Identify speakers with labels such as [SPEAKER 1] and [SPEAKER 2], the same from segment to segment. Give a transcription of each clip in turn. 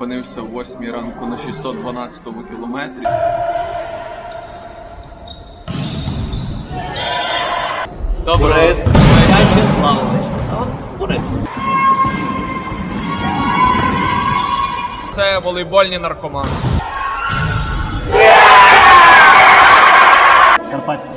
[SPEAKER 1] Опинився в 8 ранку на 612 кілометрі.
[SPEAKER 2] Борис Вячеславович. А.
[SPEAKER 1] Це волейбольні наркомани.
[SPEAKER 2] Карпатський.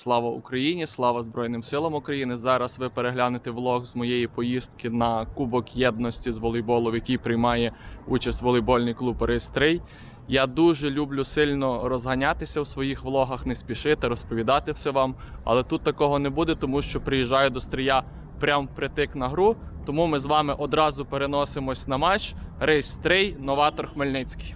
[SPEAKER 1] Слава Україні! Слава Збройним силам України! Зараз ви переглянете влог з моєї поїздки на Кубок єдності з волейболу, в якій приймає участь волейбольний клуб Рейстрей. Я дуже люблю сильно розганятися в своїх влогах, не спішити, розповідати все вам. Але тут такого не буде, тому що приїжджаю до стрія прям впритик на гру. Тому ми з вами одразу переносимось на матч Рейстрей, Новатор Хмельницький.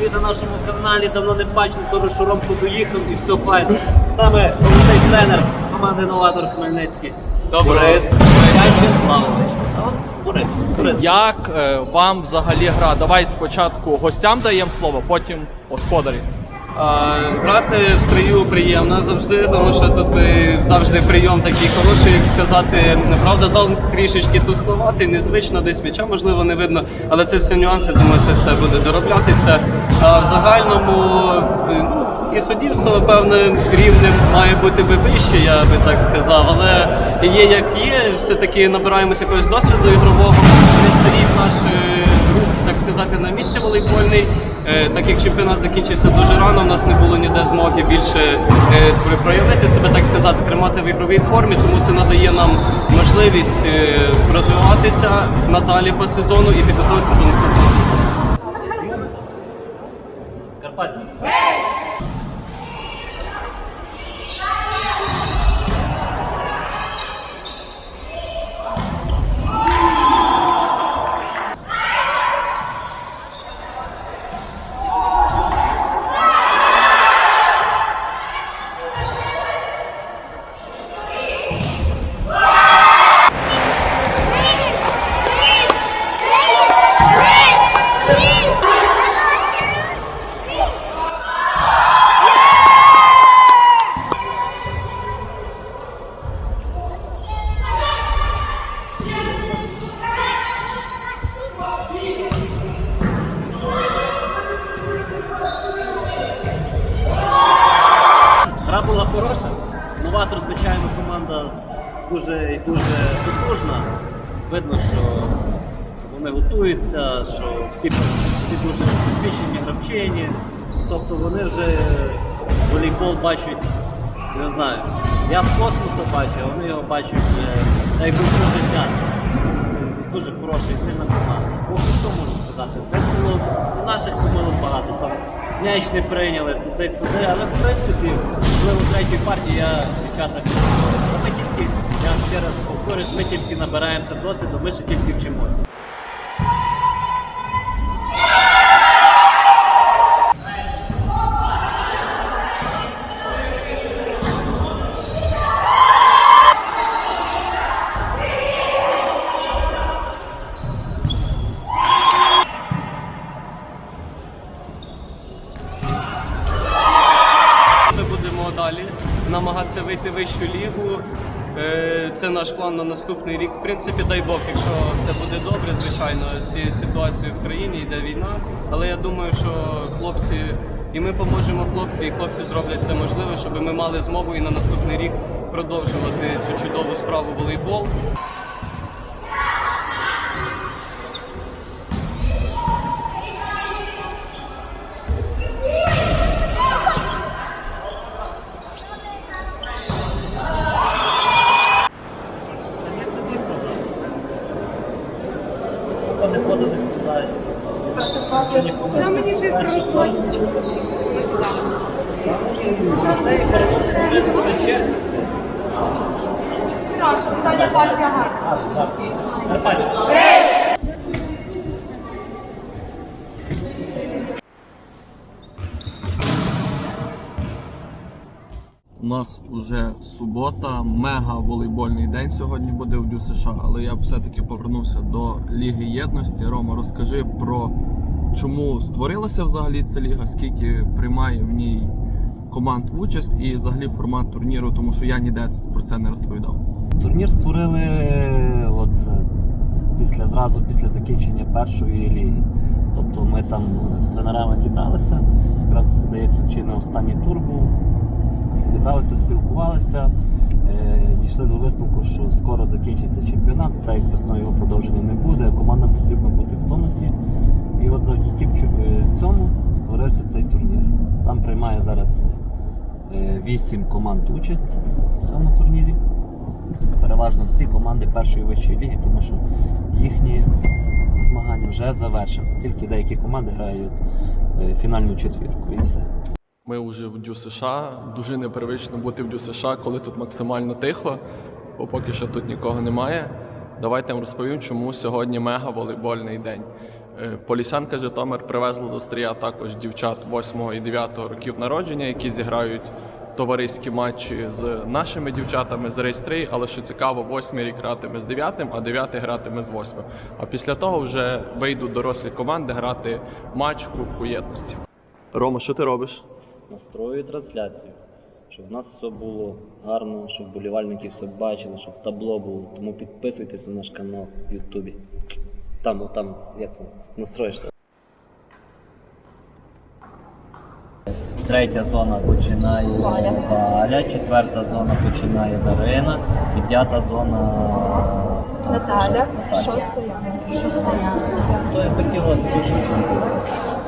[SPEAKER 2] Ви на нашому каналі давно не бачили, скоро що Ромко доїхав і все файно. З нами головний тренер команди Новатор Хмельницький. Борис Вячеславович. Борис. Борис.
[SPEAKER 1] Як е, вам взагалі гра? Давай спочатку гостям даємо слово, потім господарі.
[SPEAKER 3] Грати в стрію приємно завжди, тому що тут е, завжди прийом такий хороший, як сказати. Правда, зал трішечки тускловатий, незвично, десь м'яча можливо не видно, але це все нюанси, думаю, це все буде дороблятися. А в загальному е, ну, і суддівство, певне, рівнем має бути би вище, я би так сказав. Але є як є, все-таки набираємося якогось досвіду ігрового. Не стоїть наш е, рух, так сказати, на місці волейбольний. Е, Так як чемпіонат закінчився дуже рано, у нас не було ніде змоги більше е, проявити себе, так сказати, тримати в ігровій формі, тому це надає нам можливість е, розвиватися надалі по сезону і підготуватися до наступного сезону.
[SPEAKER 2] Карпатський. Тобто вони вже волейбол бачать, не знаю. Я з космосу бачу, а вони його бачать вже як життя. Це дуже хороша і сильна команда. Ну, що можу сказати? Десь було у наших помилок багато. Там м'яч не прийняли туди-сюди, але в принципі, коли у третій партії я дівчата ми тільки, я ще раз повторюсь, ми тільки набираємося досвіду, ми ще тільки вчимося.
[SPEAKER 3] Намагатися вийти в вищу лігу. Е, Це наш план на наступний рік. В принципі, дай Бог, якщо все буде добре, звичайно, з цією ситуацією в країні йде війна. Але я думаю, що хлопці, і ми поможемо хлопці, і хлопці зроблять все можливе, щоб ми мали змогу і на наступний рік продовжувати цю чудову справу волейбол.
[SPEAKER 2] Самі собі казав. Вони ходили, знаєш.
[SPEAKER 4] Це мені ще й
[SPEAKER 2] Перший план. Це і переводиться до черги.
[SPEAKER 4] Остання партія гарна.
[SPEAKER 2] Карпатський.
[SPEAKER 1] нас уже субота, мега волейбольний день сьогодні буде в Дю США, але я б все-таки повернувся до Ліги Єдності. Рома, розкажи про чому створилася взагалі ця ліга, скільки приймає в ній команд участь і взагалі формат турніру, тому що я ніде про це не розповідав.
[SPEAKER 2] Турнір створили е, от, е, після, зразу після закінчення першої ліги. Тобто ми там з тренерами зібралися, якраз здається, чи не останній тур був. Зібралися, спілкувалися, е, дійшли до висновку, що скоро закінчиться чемпіонат, так як весною його продовження не буде, командам потрібно бути в тонусі. І от завдяки е, цьому створився цей турнір. Там приймає зараз е, вісім команд участь в цьому турнірі переважно всі команди першої вищої ліги, тому що їхні змагання вже завершились. Тільки деякі команди грають е, фінальну четвірку і все.
[SPEAKER 1] Ми вже в Дю США. Дуже непривично бути в Дю США, коли тут максимально тихо, бо поки що тут нікого немає. Давайте вам розповім, чому сьогодні мега волейбольний день. Е, Полісянка Житомир привезла до стрія також дівчат 8 і 9 років народження, які зіграють товариські матчі з нашими дівчатами з рейстрей, але що цікаво, 8 рік гратиме з 9, а 9 гратиме з 8. А після того вже вийдуть дорослі команди грати матч Кубку єдності. Рома, що ти робиш?
[SPEAKER 2] Настрою трансляцію, щоб у нас все було гарно, щоб болівальники все бачили, щоб табло було. Тому підписуйтесь на наш канал в Ютубі. Там, от там, як настроїшся. Третя зона починає Галя, четверта зона починає Дарина, і п'ята зона
[SPEAKER 4] Наталя, шосту я. Шосту я.
[SPEAKER 2] То я хотів вас дуже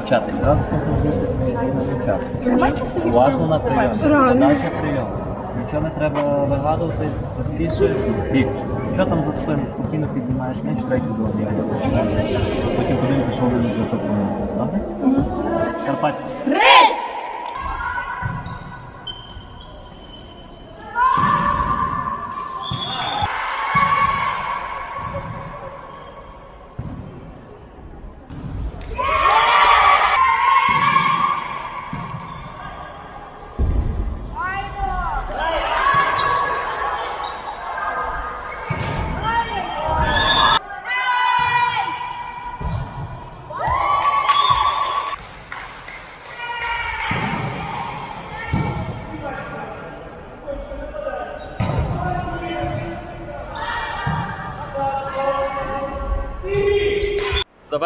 [SPEAKER 2] почати. Зразу сконцентруйтесь на на дівчат. Уважно на прийом. Подача прийом. Нічого не треба вигадувати, простіше бік. Що там за спину? Спокійно піднімаєш м'яч, третій зоні. Потім подивимося, що вони вже пропонують. Добре? Карпатський.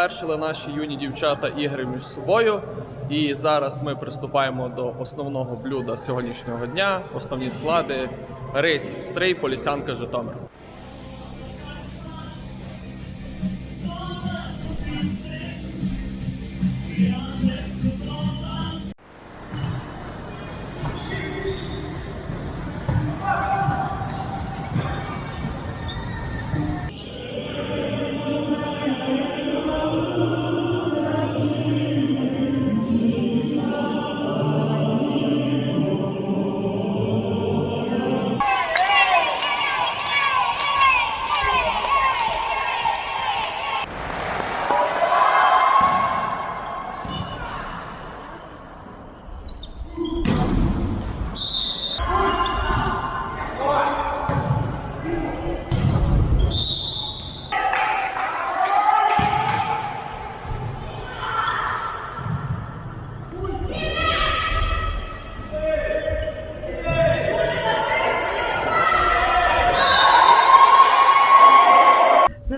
[SPEAKER 1] Завершили наші юні дівчата ігри між собою. І зараз ми приступаємо до основного блюда сьогоднішнього дня. Основні склади: рис, стрий, полісянка, Житомир.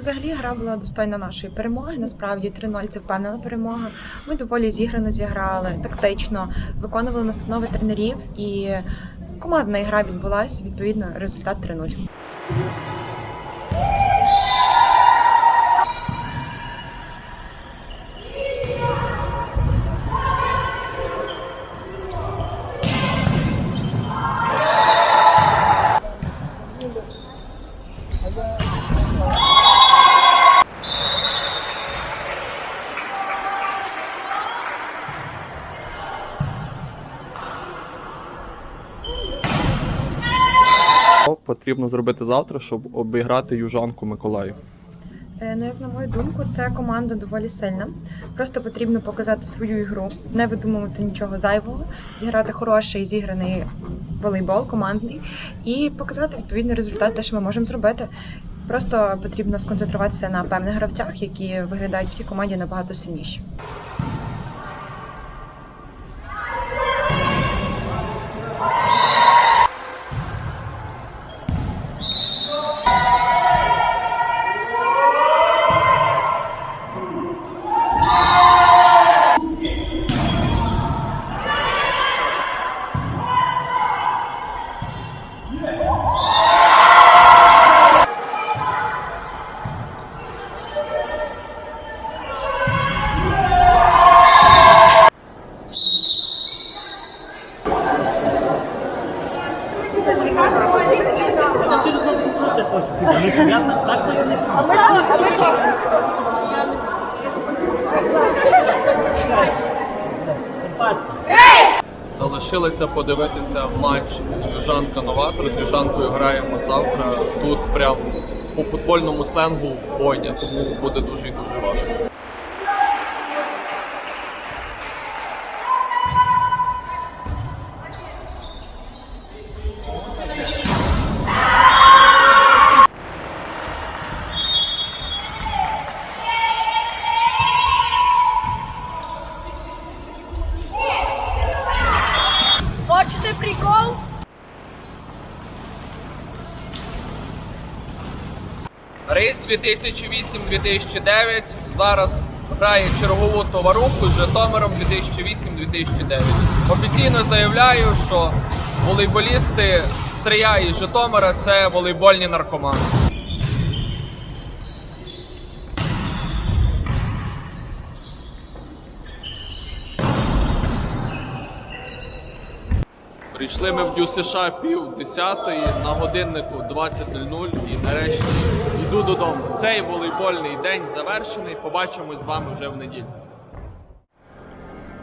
[SPEAKER 4] Взагалі гра була достойна нашої перемоги. Насправді 3-0 це впевнена перемога. Ми доволі зіграно зіграли, тактично виконували настанови тренерів і командна гра відбулася. Відповідно, результат 3-0.
[SPEAKER 1] Що потрібно зробити завтра, щоб обіграти южанку Миколаїв?
[SPEAKER 4] Е, ну як на мою думку, це команда доволі сильна. Просто потрібно показати свою ігру, не видумувати нічого зайвого, зіграти хороший зіграний волейбол командний і показати відповідний результат, те, що ми можемо зробити. Просто потрібно сконцентруватися на певних гравцях, які виглядають в тій команді набагато сильніші.
[SPEAKER 1] Залишилося подивитися матч Южанка Новатор. З Южанкою граємо завтра. Тут прям по футбольному сленгу бойня, тому буде дуже і дуже важко. 2008-2009 зараз грає чергову товаруху з Житомиром 2008-2009. Офіційно заявляю, що волейболісти Стрия і Житомира це волейбольні наркомани. Прийшли ми в Дю США пів десятої на годиннику 20.00 і нарешті йду додому. Цей волейбольний день завершений. Побачимось з вами вже в неділю.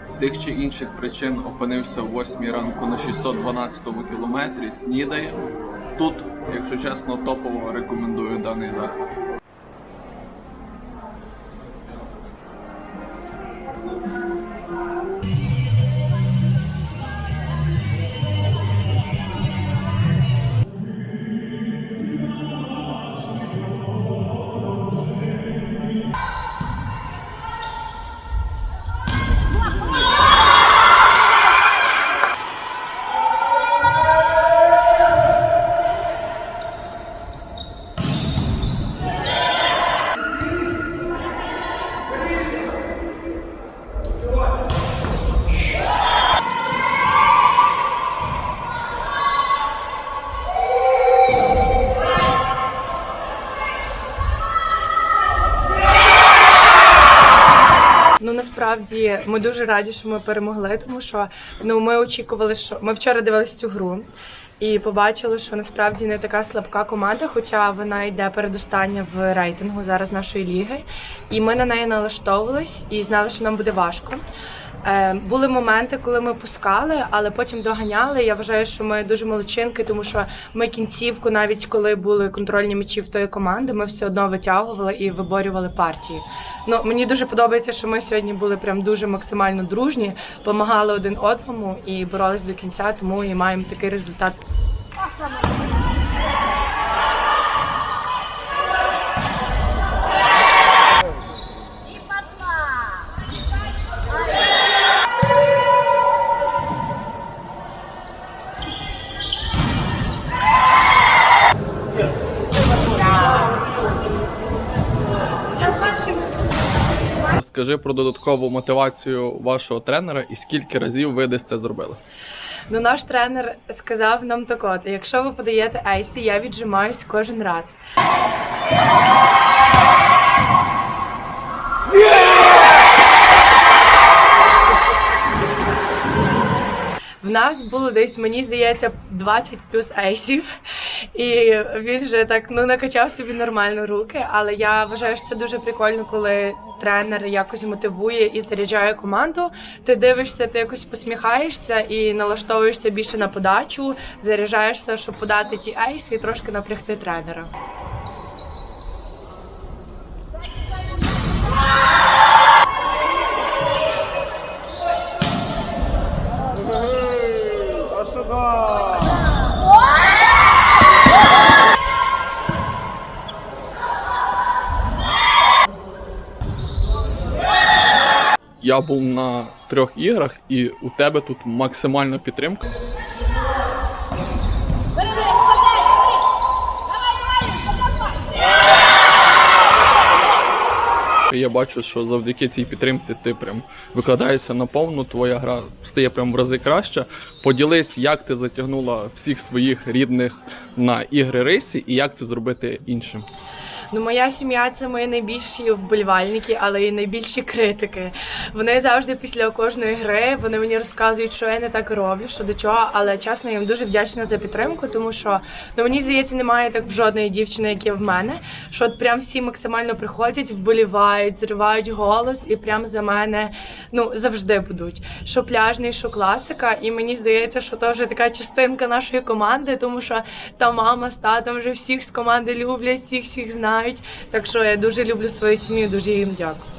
[SPEAKER 1] З тих чи інших причин опинився о 8 ранку на 612 кілометрі. Снідає. Тут, якщо чесно, топово рекомендую даний заклад.
[SPEAKER 5] Ну насправді ми дуже раді, що ми перемогли, тому що ну ми очікували, що ми вчора дивилися цю гру і побачили, що насправді не така слабка команда, хоча вона йде передостання в рейтингу зараз нашої ліги. І ми на неї налаштовувались і знали, що нам буде важко. Е, були моменти, коли ми пускали, але потім доганяли. Я вважаю, що ми дуже молодчинки, тому що ми кінцівку, навіть коли були контрольні м'ячі в тої команди, ми все одно витягували і виборювали партії. Ну мені дуже подобається, що ми сьогодні були прям дуже максимально дружні, допомагали один одному і боролись до кінця, тому і маємо такий результат.
[SPEAKER 1] Скажи про додаткову мотивацію вашого тренера і скільки разів ви десь це зробили.
[SPEAKER 5] Ну наш тренер сказав нам так от, якщо ви подаєте айсі, я віджимаюсь кожен раз. В нас було десь, мені здається, 20 плюс ейсів, і він же так ну накачав собі нормально руки. Але я вважаю, що це дуже прикольно, коли тренер якось мотивує і заряджає команду. Ти дивишся, ти якось посміхаєшся і налаштовуєшся більше на подачу, заряджаєшся, щоб подати ті ейси і трошки напрягти тренера.
[SPEAKER 1] Я був на трьох іграх, і у тебе тут максимальна підтримка. Я бачу, що завдяки цій підтримці ти прям викладаєшся наповну, твоя гра стає прям в рази краще. Поділись, як ти затягнула всіх своїх рідних на ігри рейсі і як це зробити іншим.
[SPEAKER 5] Ну, моя сім'я це мої найбільші вболівальники, але й найбільші критики. Вони завжди після кожної гри вони мені розказують, що я не так роблю, що до чого. Але чесно, я їм дуже вдячна за підтримку, тому що ну мені здається, немає так жодної дівчини, як є в мене. Що от прям всі максимально приходять, вболівають, зривають голос і прям за мене ну завжди будуть. Що пляжний, що класика. І мені здається, що то вже така частинка нашої команди, тому що та мама з татом вже всіх з команди люблять, всіх всіх знають. Так що я дуже люблю свою сім'ю, дуже їм дякую.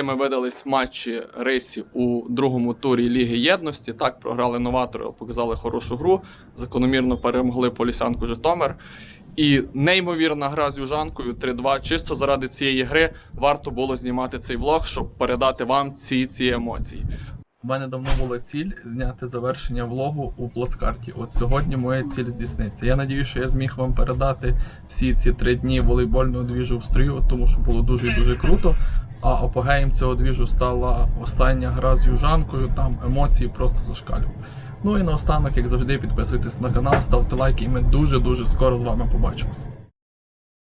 [SPEAKER 5] Такими видались матчі рейсів у другому турі Ліги Єдності. Так, програли новатори, показали хорошу гру. Закономірно перемогли Полісянку Житомир. І неймовірна гра з Южанкою 3-2. Чисто заради цієї гри варто було знімати цей влог, щоб передати вам ці, ці емоції. У мене давно була ціль зняти завершення влогу у плацкарті. От сьогодні моя ціль здійсниться. Я надію, що я зміг вам передати всі ці три дні волейбольного двіжу в стрію, тому що було дуже дуже круто. А апогеєм цього двіжу стала остання гра з южанкою. Там емоції просто зашкалювали. Ну і наостанок, як завжди, підписуйтесь на канал, ставте лайки, і ми дуже дуже скоро з вами побачимося.